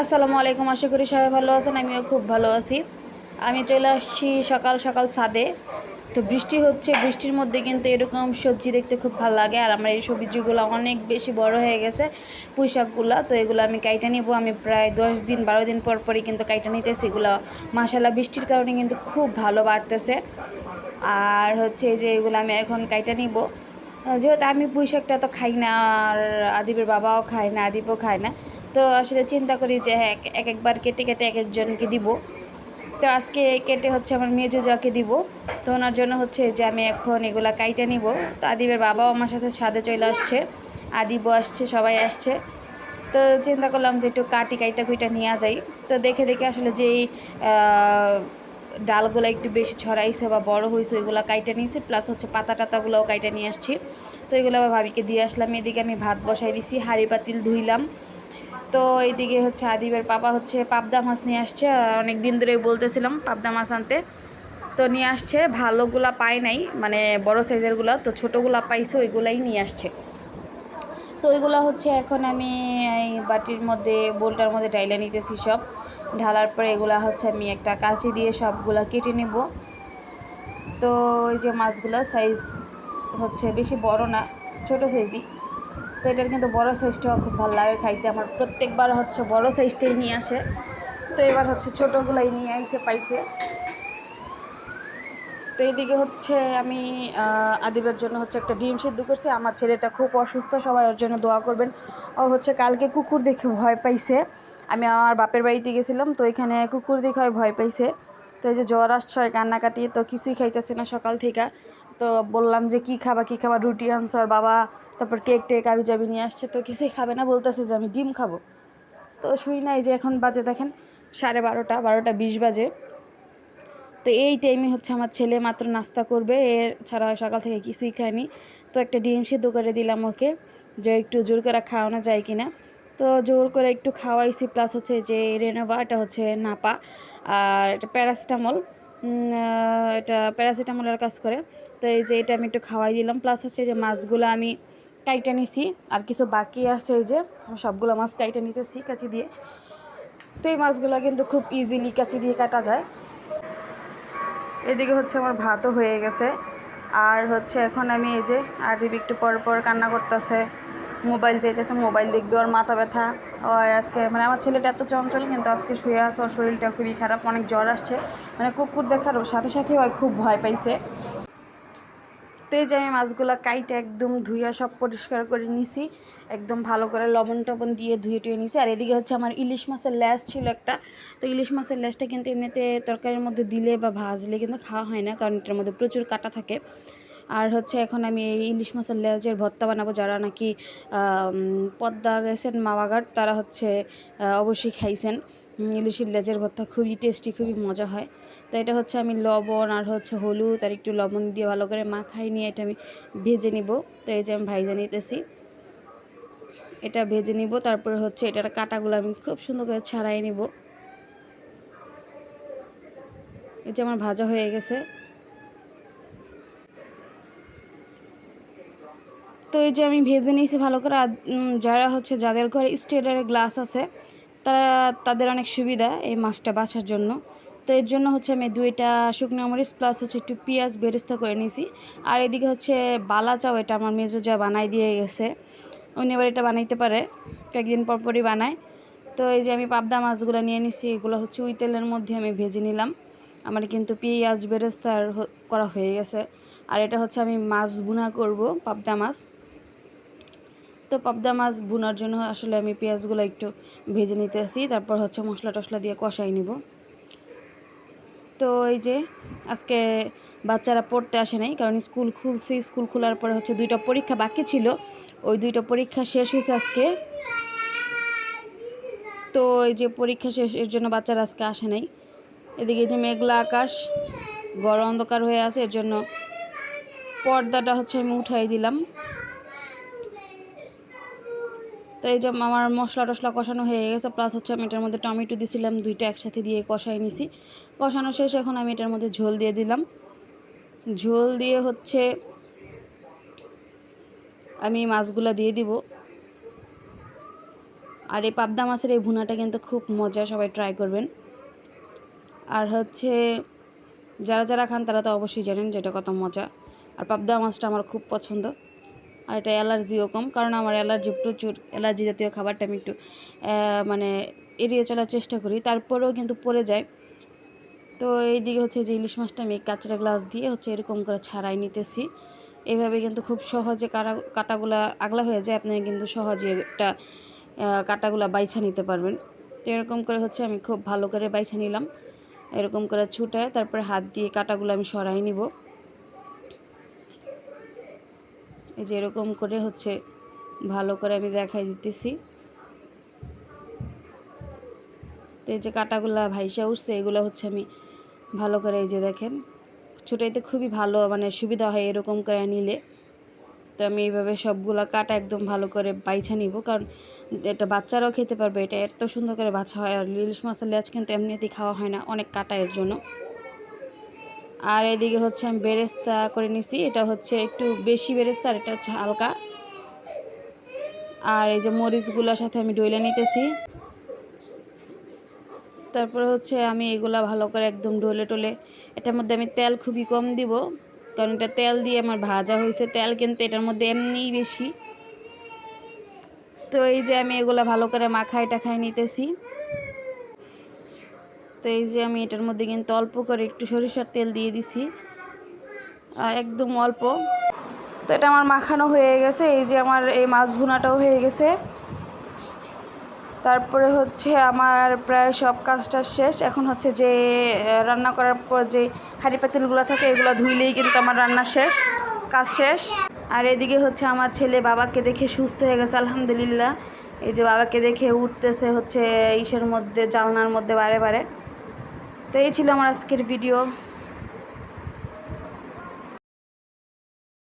আসসালামু আলাইকুম, আশা করি সবাই ভালো আছেন, আমিও খুব ভালো আছি। আমি চলে আসছি সকাল সকাল ছাদে। তো বৃষ্টি হচ্ছে, বৃষ্টির মধ্যে কিন্তু এরকম সবজি দেখতে খুব ভালো লাগে, আর আমার এই সবজিগুলো অনেক বেশি বড় হয়ে গেছে পুঁই শাকগুলো তো এগুলো আমি কাইটা নিব, আমি প্রায় দশ দিন, বারো দিন পর পরই কিন্তু কাইটা নিতেছি। এগুলো মাসালা বৃষ্টির কারণে কিন্তু খুব ভালো বাড়তেছে। আর হচ্ছে যে এগুলো আমি এখন কাইটা নিব। যেহেতু আমি পুঁই শাকটা তো খাই না, আর আদিবের বাবাও খায় না, আদিবও খায় না। তো আসলে চিন্তা করি যে হ্যাঁ এক- এক একবার কেটে কেটে এক একজনকে দিব। তো আজকে কেটে হচ্ছে আমার মেজো যাকে দিব। তো ওনার জন্য হচ্ছে যে আমি এখন এগুলা কাইটা নিব। তো আদিবের বাবাও আমার সাথে ছাদে চলে আসছে। আদিবও আসছে, সবাই আসছে। তো চিন্তা করলাম যে একটু কাটি কাইটা কুইটা নেওয়া যাই। তো দেখে দেখে আসলে যেই ডালগুলো একটু বেশি ছড়াইছে বা বড় হয়েছে ওইগুলো কাইটা নিয়েছি। প্লাস হচ্ছে পাতা টাতাগুলোও কাইটা নিয়ে আসছি। তো এগুলো আবার ভাবিকে দিয়ে আসলাম। এদিকে আমি ভাত বসাই দিছি, হাঁড়ি পাতিল ধুইলাম। তো এইদিকে হচ্ছে আদিবের পাপা হচ্ছে পাবদা মাছ নিয়ে আসছে অনেক দিন ধরে বলতেছিলাম পাবদা মাছ আনতে। তো নিয়ে আসছে, ভালোগুলা পাই নাই মানে বড় সাইজেরগুলো তো ছোটোগুলা পাইছে, ওইগুলাই নিয়ে আসছে। তো ওইগুলো হচ্ছে এখন আমি এই বাটির মধ্যে, বোলটার মধ্যে ডাইলে নিতেছি সব। ঢালার পরে এগুলা হচ্ছে আমি একটা কাঁচি দিয়ে সবগুলা কেটে নেব। তো ওই যে মাছগুলো সাইজ হচ্ছে বেশি বড় না, ছোট সাইজই তো এটার কিন্তু বড় সাইজটাও খুব ভালো লাগে খাইতে। আমার প্রত্যেকবার হচ্ছে বড় সাইজটাই নিয়ে আসে। তো এবার হচ্ছে ছোটোগুলাই নিয়ে আইসে পাইছে। তো এইদিকে হচ্ছে আমি আদিবের জন্য হচ্ছে একটা ডিম সিদ্ধ করছি। আমার ছেলেটা খুব অসুস্থ, সবাই ওর জন্য দোয়া করবেন। ও হচ্ছে কালকে কুকুর দেখে ভয় পাইছে। আমি আমার বাপের বাড়িতে গেছিলাম, তো এখানে কুকুর দেখে ভয় পাইছে। তো এই যে জ্বর আসছে, কান্নাকাটি, তো কিছুই খাইতেছে না সকাল থেকে। তো বললাম যে, কি খাবা কি খাবা? রুটি আনছো আর বাবা তারপর কেক টেক আবি যাবি নিয়ে আসছে। তো কিছুই খাবে না, বলতেছে যে, আমি ডিম খাব। তো শুই নাই যে, এখন বাজে দেখেন সাড়ে বারোটা বারোটা বিশ বাজে। তো এই টাইমে হচ্ছে আমার ছেলে মাত্র নাস্তা করবে, এর ছাড়া সকাল থেকে কিছুই খায়নি। তো একটা ডিম সিদ্ধ করে দিলাম ওকে, যে একটু জোর করে খাওয়ানো যায় কিনা। তো জোর করে একটু খাওয়াইছি প্লাস হচ্ছে যে রেনোভা এটা হচ্ছে নাপা আর এটা প্যারাসিটামল এটা প্যারাসিটামলের কাজ করে। তো এই যে এটা আমি একটু খাওয়াই দিলাম। প্লাস হচ্ছে যে মাছগুলো আমি কাইটা নিছি। আর কিছু বাকি আছে এই যে সবগুলো মাছ কাইটা নিতেছি কাচি দিয়ে। তো এই মাছগুলো কিন্তু খুব ইজিলি কাচি দিয়ে কাটা যায়। এদিকে হচ্ছে আমার ভাতও হয়ে গেছে। আর হচ্ছে এখন আমি এই যে আদিব একটু পর পর কান্না করতেছে। মোবাইল চাইতেছে, মোবাইল দেখবে ওর মাথা ব্যথা। ওর আজকে মানে আমার ছেলেটা এত চঞ্চল, কিন্তু আজকে শুয়ে আছে, ওর শরীরটা খুবই খারাপ, অনেক জ্বর আসছে। মানে কুকুর দেখার সাথে সাথে ওই খুব ভয় পাইছে। তো এই যে আমি মাছগুলো কাইটে একদম ধুইয়া সব পরিষ্কার করে নিছি। একদম ভালো করে লবণ টবণ দিয়ে ধুয়ে টুয়ে নিছি। আর এদিকে হচ্ছে আমার ইলিশ মাছের ল্যাস ছিল একটা। তো ইলিশ মাছের ল্যাসটা কিন্তু এমনিতে তরকারির মধ্যে দিলে বা ভাজলে কিন্তু খাওয়া হয় না, কারণ এটার মধ্যে প্রচুর কাটা থাকে। আর হচ্ছে এখন আমি এই ইলিশ মাছের লেজের ভর্তা বানাবো। যারা নাকি পদ্মা গেছেন মাওয়াঘাট তারা হচ্ছে অবশ্যই খাইছেন। ইলিশের লেজের ভর্তা খুবই টেস্টি, খুবই মজা হয়। তো এটা হচ্ছে আমি লবণ আর হচ্ছে হলুদ আর একটু লবণ দিয়ে ভালো করে মাখাই নিয়ে এটা আমি ভেজে নিব। তো এই যে আমি ভাইজা নিতেছি। এটা ভেজে নিব, তারপরে হচ্ছে এটার কাটাগুলো আমি খুব সুন্দর করে ছাড়াই নিব। এই যে আমার ভাজা হয়ে গেছে। তো এই যে আমি ভেজে নিয়েছি ভালো করে যারা হচ্ছে, যাদের ঘরে স্টিলের গ্লাস আছে, তারা, তাদের অনেক সুবিধা এই মাছটা বাছার জন্য। তো এর জন্য হচ্ছে আমি দুইটা শুকনো মরিচ প্লাস হচ্ছে একটু পেঁয়াজ বেরেস্তা করে নিয়েছি। আর এদিকে হচ্ছে বালা চাও এটা আমার মেজো যা বানাই দিয়ে গেছে। উনি এবার এটা বানাইতে পারে, কয়েকদিন পর পরই বানায়। তো এই যে আমি পাবদা মাছগুলো নিয়ে নিছি, এগুলো হচ্ছে উই তেলের মধ্যে আমি ভেজে নিলাম। আমার কিন্তু পেঁয়াজ বেরেস্তার করা হয়ে গেছে। আর এটা হচ্ছে আমি মাছ বুনা করব, পাবদা মাছ। তো পাবদা মাছ ভুনার জন্য আসলে আমি পেঁয়াজগুলো একটু ভেজে নিতেছি, তারপর হচ্ছে মশলা টশলা দিয়ে কষাই নিব। তো এই যে আজকে বাচ্চারা পড়তে আসে নাই, কারণ স্কুল খুলছে, স্কুল খোলার পরে হচ্ছে দুইটা পরীক্ষা বাকি ছিল। ওই দুইটা পরীক্ষা শেষ হয়েছে আজকে। তো এই যে পরীক্ষা শেষ, এর জন্য বাচ্চারা আজকে আসে নাই। এদিকে যে মেঘলা আকাশ বড় অন্ধকার হয়ে আছে, এর জন্য পর্দাটা হচ্ছে আমি উঠাই দিলাম। তো এই যে আমার মশলা টশলা কষানো হয়ে গেছে প্লাস হচ্ছে আমি এটার মধ্যে টমেটো দিয়েছিলাম দুইটা একসাথে দিয়ে কষাই নিছি। কষানো শেষ, এখন আমি এটার মধ্যে ঝোল দিয়ে দিলাম। ঝোল দিয়ে হচ্ছে আমি মাছগুলো দিয়ে দিব। আর এই পাবদা মাছের এই ভুনাটা কিন্তু খুব মজা, সবাই ট্রাই করবেন। আর হচ্ছে যারা যারা খান তারা তো অবশ্যই জানেন যেটা কত মজা। আর পাবদা মাছটা আমার খুব পছন্দ। আর এটা অ্যালার্জিও কম, কারণ আমার অ্যালার্জি প্রচুর। অ্যালার্জি জাতীয় খাবারটা আমি একটু মানে এড়িয়ে চলার চেষ্টা করি। তারপরেও কিন্তু পড়ে যায়। তো এইদিকে হচ্ছে যে ইলিশ মাছটা আমি কাঁচরা গ্লাস দিয়ে হচ্ছে এরকম করে ছাড়াই নিতেছি। এভাবে কিন্তু খুব সহজে কাটা কাটাগুলা আগলা হয়ে যায়। আপনি কিন্তু সহজে একটা কাটাগুলা বাইছা নিতে পারবেন। তো এরকম করে হচ্ছে আমি খুব ভালো করে বাইছা নিলাম। এরকম করে ছুটায় তারপরে হাত দিয়ে কাটাগুলো আমি সরাই নিব। এই যে এরকম করে হচ্ছে ভালো করে আমি দেখাই দিতেছি। তো এই যে কাটাগুলা ভাইসা উঠছে, এগুলো হচ্ছে আমি ভালো করে এই যে দেখেন। ছুটাইতে খুবই ভালো মানে সুবিধা হয় এরকম করে নিলে। তো আমি এইভাবে সবগুলা কাটা একদম ভালো করে বাইছা নিব, কারণ এটা বাচ্চারাও খেতে পারবে, এটা এত সুন্দর করে বাছা হয়। আর ইলিশ মাছের লেজ কিন্তু এমনিতেই খাওয়া হয় না, অনেক কাটা এর জন্য। আর এদিকে হচ্ছে আমি বেরেস্তা করে নিছি। এটা হচ্ছে একটু বেশি বেরেস্তা আর এটা হচ্ছে হালকা। আর এই যে মরিচগুলোর সাথে আমি ডইলে নিতেছি। তারপরে হচ্ছে আমি এগুলা ভালো করে একদম ডলে টলে এটার মধ্যে আমি তেল খুবই কম দিব, কারণ এটা তেল দিয়ে আমার ভাজা হয়েছে। তেল কিন্তু এটার মধ্যে এমনিই বেশি। তো এই যে আমি এগুলা ভালো করে মাখাই টাখাই নিতেছি। তো এই যে আমি এটার মধ্যে কিন্তু অল্প করে একটু সরিষার তেল দিয়ে দিছি। একদম অল্প। তো এটা আমার মাখানো হয়ে গেছে, এই যে আমার এই মাছ ভুনাটাও হয়ে গেছে। তারপরে হচ্ছে আমার প্রায় সব কাজটা শেষ। এখন হচ্ছে যে রান্না করার পর যে হাঁড়ি পাতিলগুলো থাকে, এগুলো ধুইলেই কিন্তু আমার রান্না শেষ, কাজ শেষ। আর এদিকে হচ্ছে আমার ছেলে বাবাকে দেখে সুস্থ হয়ে গেছে, আলহামদুলিল্লাহ। এই যে বাবাকে দেখে উঠতেছে হচ্ছে ইসের মধ্যে, জানলার মধ্যে বারে বারে। তো এই ছিল আমার আজকের ভিডিও